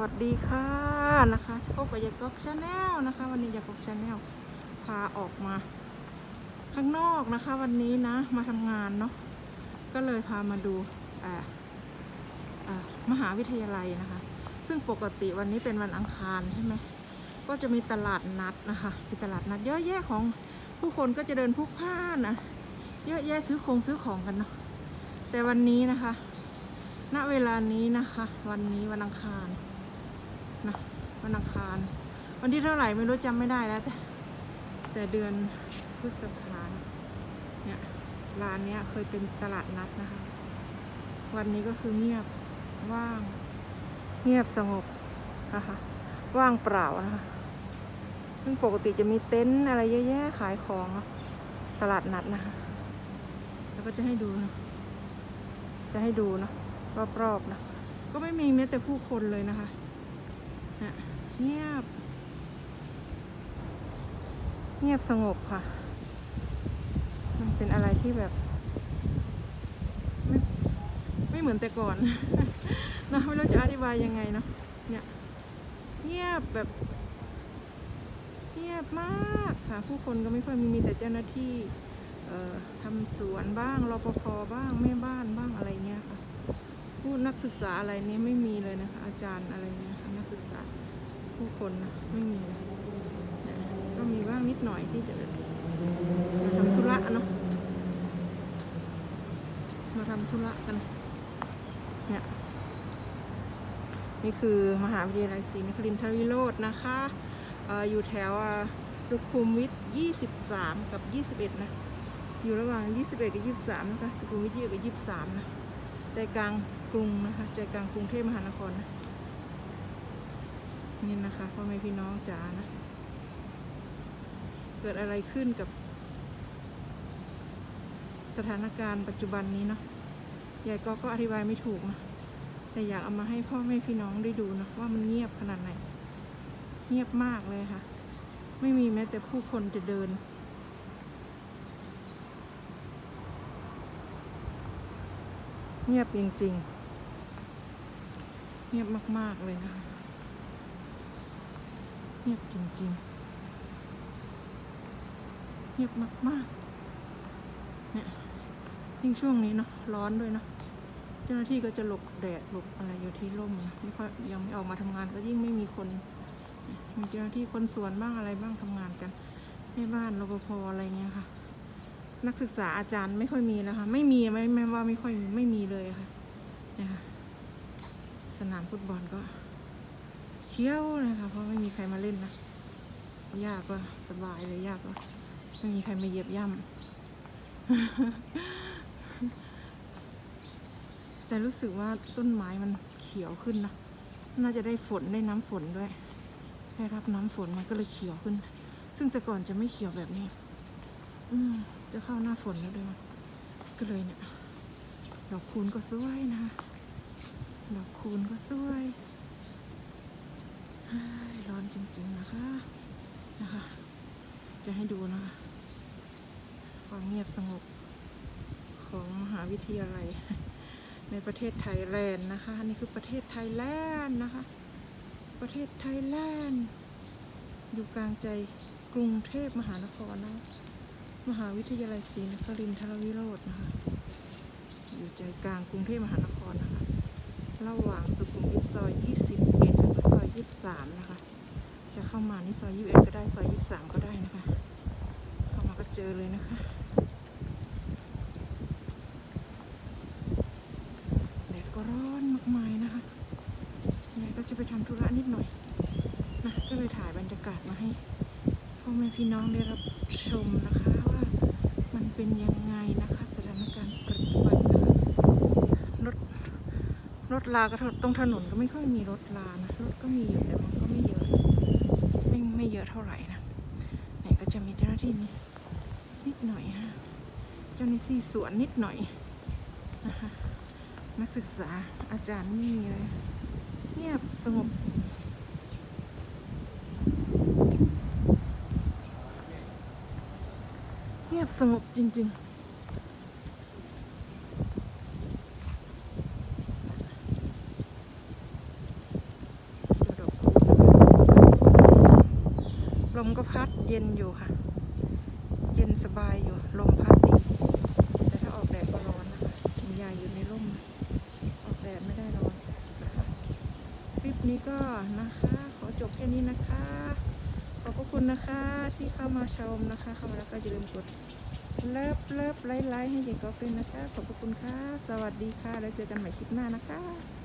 วัสดีค่ะนะคะพบกับยากอกชาแนลนะคะ วันนี้ยากอกชาแนลพาออกมา ข้างนอกนะคะ วันนี้นะมาทำงานเนาะก็เลยพามาดูอ่าอ่ามหาวิทยาลัยนะคะ ซึ่งปกติวันนี้เป็นวันอังคารใช่ไหมก็จะมีตลาดนัดนะคะมีตลาดนัดเยอะแยะของผู้คนก็จะเดินพลุกพล่านนะเยอะแยะซื้อของซื้อของกันเนาะแต่วันนี้นะคะ ณเวลานี้นะคะ วันนี้วันอังคาร นะวันอังคาร วันที่เท่าไหร่ไม่รู้จำไม่ได้แล้ว แต่แต่เดือนพฤษภาเนี่ยร้านเนี้ยเคยเป็นตลาดนัดนะคะ วันนี้ก็คือเงียบว่างเงียบสงบนะคะว่างเปล่านะคะซึ่งปกติจะมีเต็นท์อะไรเยอะแยะขายของตลาดนัดนะคะ แล้วก็จะให้ดูนะจะให้ดูนะรอบๆนะก็ไม่มีแม้แต่ผู้คนเลยนะคะ เงียบ เงียบสงบค่ะ มันเป็นอะไรที่แบบ ไม่ไม่เหมือนแต่ก่อนนะไม่รู้จะอธิบายยังไงเนาะเนี่ยเงียบแบบ เงียบมากค่ะ ผู้คนก็ไม่ค่อยมีมีแต่เจ้าหน้าที่เออทำสวนบ้างรปภบ้างแม่บ้านบ้างอะไรเงี้ยค่ะผู้นักศึกษาอะไรนี้ไม่มีเลยนะคะ อาจารย์อะไรเงี้ย ษาผู้คนนะไม่มีนะก็มีบ้างนิดหน่อยที่จะมาทำธุระเนาะมาทำธุระกันเนี่ยนี่คือมหาวิทยาลัยศรีนครินทรวิโรจน์นะคะออยู่แถวสุขุมวิท 23 กับ 21 นะ อยู่ระหว่าง 21 กับ 23 นะคะ สุขุมวิท20กับ 23 นะ ใจกลางกรุงนะคะ ใจกลางกรุงเทพมหานครนะ นี่นะคะพ่อแม่พี่น้องจ๋านะ เกิดอะไรขึ้นกับ สถานการณ์ปัจจุบันนี้เนาะยายก็ก็อธิบายไม่ถูกนะแต่อยากเอามาให้พ่อแม่พี่น้องได้ดูนะว่ามันเงียบขนาดไหน เงียบมากเลยค่ะ ไม่มีแม้แต่ผู้คนจะเดินเงียบจริงๆ เงียบมาก ๆ เลยนะคะ เงียบจริงๆเงียบมากๆเนี่ยยิ่งช่วงนี้เนาะร้อนด้วยเนาะเจ้าหน้าที่ก็จะหลบแดดหลบอะไรอยู่ที่ร่มนะไม่ค่อยยังไม่ออกมาทำงานก็ยิ่งไม่มีคนมีเจ้าหน้าที่คนสวนบ้างอะไรบ้างทำงานกันในบ้านรปภอะไรเงี้ยค่ะ นักศึกษาอาจารย์ไม่ค่อยมีนะคะ ไม่มีไม่ไม่ว่าไม่ค่อยไม่มีเลยค่ะเนี่ยค่ะสนามฟุตบอลก็ เขี้ยวเลยค่ะเพราะไม่มีใครมาเล่นนะยากก็สบายเลยยากก็ไม่มีใครมาเหยียบย่ำแต่รู้สึกว่าต้นไม้มันเขียวขึ้นนะน่าจะได้ฝนได้น้ำฝนด้วยได้รับน้ำฝนมันก็เลยเขียวขึ้น ซึ่งแต่ก่อนจะไม่เขียวแบบนี้ อืมจะเข้าหน้าฝนแล้วด้วยมั้งก็เลยเนี่ยดอกคูณก็สวยนะคะดอกคูณก็สวย ร้อนจริงๆนะคะนะคะ จะให้ดูนะคะความเงียบสงบของมหาวิทยาลัยในประเทศไทยแลนด์นะคะนี่คือประเทศไทยแลนด์นะคะ ประเทศไทยแลนด์อยู่กลางใจกรุงเทพมหานครนะมหาวิทยาลัยศรีนครินทรวิโรจน์นะคะ อยู่ใจกลางกรุงเทพมหานครนะคะ ระหว่างสุขุมวิทซอย 21 แล้วก็ซอย23นะคะ จะเข้ามานี่ซอย21ก็ได้ซอย23ก็ได้นะคะ เข้ามาก็เจอเลยนะคะแดดก็ร้อนมากมายนะคะยายก็จะไปทำธุระนิดหน่อยนะก็เลยถ่ายบรรยากาศมาให้พ่อแม่พี่น้องได้รับชมนะคะว่ามันเป็นยังไงนะคะสถานการณ์ปัจจุบันนะคะรถ รถลาก็ตรงถนนก็ไม่ค่อยมีรถลานะรถก็มีอยู่แต่มันก็ไม่เยอะไม่ไม่เยอะเท่าไหร่นะเนี่ยก็จะมีเจ้าหน้าที่นี่นิดหน่อยฮะเจ้าหน้าที่สวนนิดหน่อยนะคะนักศึกษาอาจารย์ไม่มีเลยเงียบสงบเงียบสงบจริง ๆ มก็พัดเย็นอยู่ค่ะ เย็นสบายอยู่ ลมพัดดี แต่ถ้าออกแดดก็ร้อนนะคะมียายอยู่ในร่ม ออกแดดไม่ได้ร้อนนะคะคลิปนี้ก็นะคะ ขอจบแค่นี้นะคะ ขอบพระคุณนะคะที่เข้ามาชมนะคะ เข้ามาแล้วก็อย่าลืมกดเลิฟเลิฟไลค์ไลค์ให้เจ๊กอฟด้วยนะคะ ขอบพระคุณค่ะ สวัสดีค่ะ แล้วเจอกันใหม่คลิปหน้านะคะ